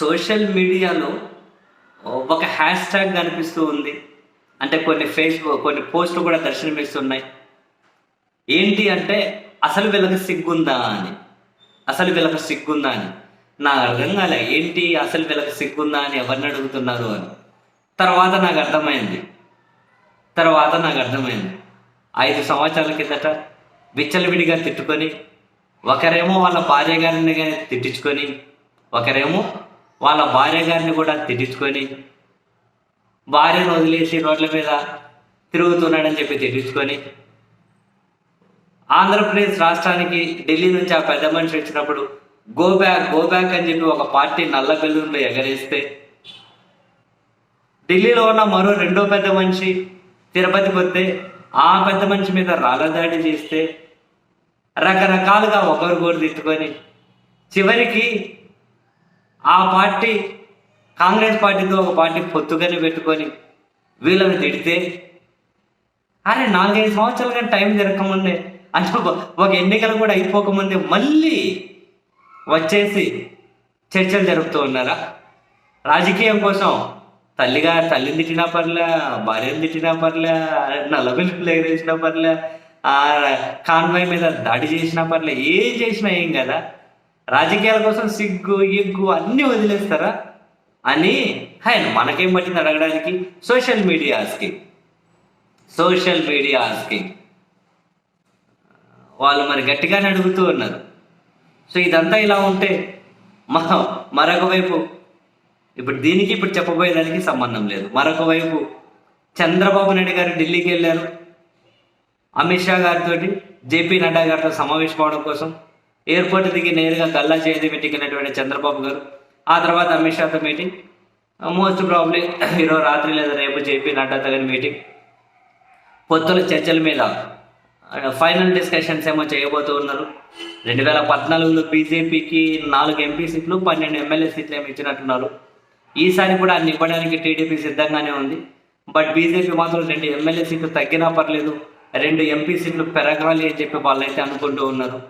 Social మీడియాలో ఒక hash tag కనిపిస్తూ ఉంది. అంటే కొన్ని ఫేస్బుక్ కొన్ని పోస్టులు కూడా దర్శనమిస్తున్నాయి. ఏంటి అంటే అసలు వీళ్ళకి సిగ్గుందా అని. అసలు వీళ్ళకి సిగ్గుందా అని. నాకు అర్థం కాలే ఏంటి అసలు వీళ్ళకి సిగ్గుందా అని ఎవరిని అడుగుతున్నారు అని. తర్వాత నాకు అర్థమైంది. తర్వాత నాకు అర్థమైంది. ఐదు సంవత్సరాల కిందట విచ్చలవిడిగా తిట్టుకొని ఒకరేమో వాళ్ళ భార్య గారిని కానీ తిట్టించుకొని ఒకరేమో వాళ్ళ భార్య గారిని కూడా తిట్టించుకొని భార్యను వదిలేసి రోడ్ల మీద తిరుగుతున్నాడని చెప్పి తిట్టించుకొని ఆంధ్రప్రదేశ్ రాష్ట్రానికి ఢిల్లీ నుంచి ఆ పెద్ద మనిషి వచ్చినప్పుడు గో బ్యాక్ గో బ్యాక్ అని చెప్పి ఒక పార్టీ నల్ల బెలూన్లు ఎగరేస్తే ఢిల్లీలో ఉన్న మరో రెండో పెద్ద మనిషి తిరుపతికి వస్తే ఆ పెద్ద మనిషి మీద రాళ్ళదాడి చేస్తే రకరకాలుగా ఒకరికొకరు తిట్టుకొని చివరికి ఆ పార్టీ కాంగ్రెస్ పార్టీతో ఒక పార్టీ పొత్తుగానే పెట్టుకొని వీళ్ళని తిడితే అరే నాలుగైదు సంవత్సరాల కానీ టైం జరగకముందే అంటే ఒక- ఎన్నికలు కూడా అయిపోకముందే మళ్ళీ వచ్చేసి చర్చలు జరుపుతూ ఉన్నారా? రాజకీయం కోసం తల్లిగా తల్లిని తిట్టినా పర్లే భార్యను తిట్టినా పర్లే నల్లబెల్లులు ఎగరేసినా పర్లే ఆ కాన్వాయ్ మీద దాడి చేసినా పర్లే ఏం చేసినా ఏం కదా? రాజకీయాల కోసం సిగ్గు ఎగ్గు అన్నీ వదిలేస్తారా? అని ఆయన మనకేం పట్టింది అడగడానికి? సోషల్ మీడియాస్కి సోషల్ మీడియాస్కి వాళ్ళు మరి గట్టిగానే అడుగుతూ ఉన్నారు. సో ఇదంతా ఇలా ఉంటే మా మరొక వైపు ఇప్పుడు దీనికి ఇప్పుడు చెప్పబోయేదానికి సంబంధం లేదు. మరొక వైపు చంద్రబాబు నాయుడు గారు ఢిల్లీకి వెళ్ళారు. అమిత్ షా గారితో జేపీ నడ్డా గారితో సమావేశం అవడం కోసం ఎయిర్పోర్ట్ దిగి నేరుగా గల్లా చేసి మీటింగ్ అయినటువంటి చంద్రబాబు గారు ఆ తర్వాత అమిత్ షాతో మీటింగ్. మోస్ట్ ప్రాబ్లీ ఈరోజు రాత్రి లేదా రేపు జేపీ నడ్డాతో కానీ మీటింగ్. పొత్తుల చర్చల మీద ఫైనల్ డిస్కషన్స్ ఏమో చేయబోతూ ఉన్నారు. రెండు వేల పద్నాలుగులో బీజేపీకి నాలుగు ఎంపీ సీట్లు పన్నెండు ఎమ్మెల్యే సీట్లు ఏమి ఇచ్చినట్టున్నారు. ఈసారి కూడా అన్ని ఇవ్వడానికి టీడీపీ సిద్ధంగానే ఉంది. బట్ బీజేపీ మాత్రం రెండు ఎమ్మెల్యే సీట్లు తగ్గినా పర్లేదు రెండు ఎంపీ సీట్లు పెరగాలి అని చెప్పి వాళ్ళైతే అనుకుంటూ ఉన్నారు.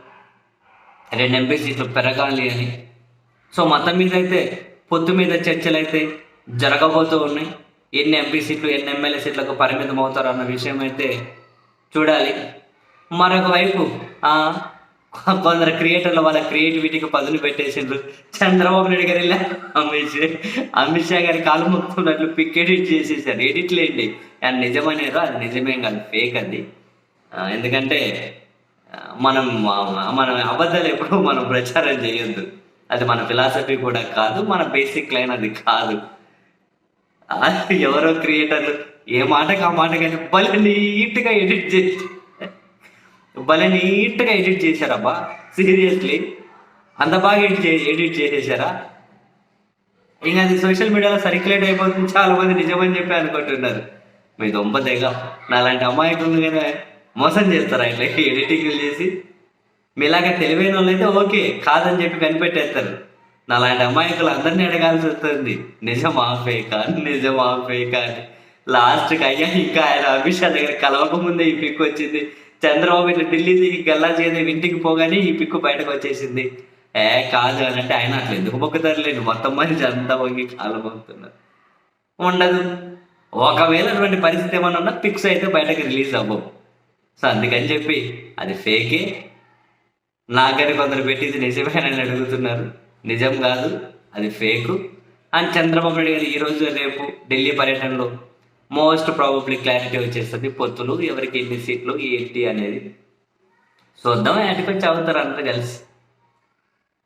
రెండు ఎంపీ సీట్లు పెరగాలి అని. సో మతం మీద అయితే పొత్తు మీద చర్చలు అయితే జరగబోతూ ఉన్నాయి. ఎన్ని ఎంపీ సీట్లు ఎన్ని ఎమ్మెల్యే సీట్లకు పరిమితం అవుతారు అన్న విషయం అయితే చూడాలి. మరొక వైపు కొందరు క్రియేటర్లు వాళ్ళ క్రియేటివిటీకి పదులు పెట్టేసిండ్రు. చంద్రబాబు నాయుడు గారు అమిత్ షా అమిత్ షా గారి కాలు మొక్కుతున్నట్లు పిక్ ఎడిట్ చేసేసారు. ఎడిట్ లేండి. అది నిజమనేరు అది నిజమేం కాదు ఫేక్ అది. ఎందుకంటే మనం మనం అబద్ధాలు ఎప్పుడూ మనం ప్రచారం చేయొద్దు. అది మన ఫిలాసఫీ కూడా కాదు మన బేసిక్ లైన్ అది కాదు. అది ఎవరో క్రియేటర్లు ఏ మాటకి ఆ మాట కానీ భలే నీట్గా ఎడిట్ చేసి భలే నీట్గా ఎడిట్ చేశారబ్బా. సీరియస్లీ అంత బాగా ఎడిట్ చే ఎడిట్ చేసేసారా? ఇంకా అది సోషల్ మీడియాలో సర్క్యులేట్ అయిపోతుంది. చాలా మంది నిజమని చెప్పి అనుకుంటున్నారు. మీ దొంప తెగ. అమ్మాయికి ఉంది కదా. మోసం చేస్తారా ఇట్లా ఎడిటింగ్లు చేసి. మీలాగా తెలివైన వాళ్ళు అయితే ఓకే కాదని చెప్పి కనిపెట్టేస్తారు. నాలాంటి అమాయకులు అందరినీ అడగాల్సి వస్తుంది. నిజమా ఫేకా నిజమా ఫేకా అని. లాస్ట్కి అయ్యా ఇంకా ఆయన అమిత్ షా దగ్గర కలవక ముందే ఈ పిక్ వచ్చింది. చంద్రబాబు ఇట్లా ఢిల్లీ దిగి గల్లా చేయదు ఇంటికి పోగానే ఈ పిక్కు బయటకు వచ్చేసింది. ఏ కాదు అని అంటే ఆయన అట్లా ఎందుకు మొక్కుతారులేండి మొత్తం మనిషి అంతా వంగి కాలు మొక్కుతున్నారు. ఉండదు. ఒకవేళ అటువంటి పరిస్థితి ఏమైనా ఉన్నా పిక్స్ అయితే బయటకు రిలీజ్ అవ్వవు. సో అందుకని చెప్పి అది ఫేకే. నాకని కొందరు పెట్టింది నిజమేనని అడుగుతున్నారు. నిజం కాదు అది ఫేకు. అండ్ చంద్రబాబు నాయుడు గారు ఈరోజు రేపు ఢిల్లీ పర్యటనలో మోస్ట్ ప్రాబబ్లీ క్లారిటీ వచ్చేస్తుంది. పొత్తులు ఎవరికి ఎన్ని సీట్లు ఏంటి అనేది. చూద్దాం యాటికి అవుతారు అందరూ కలిసి.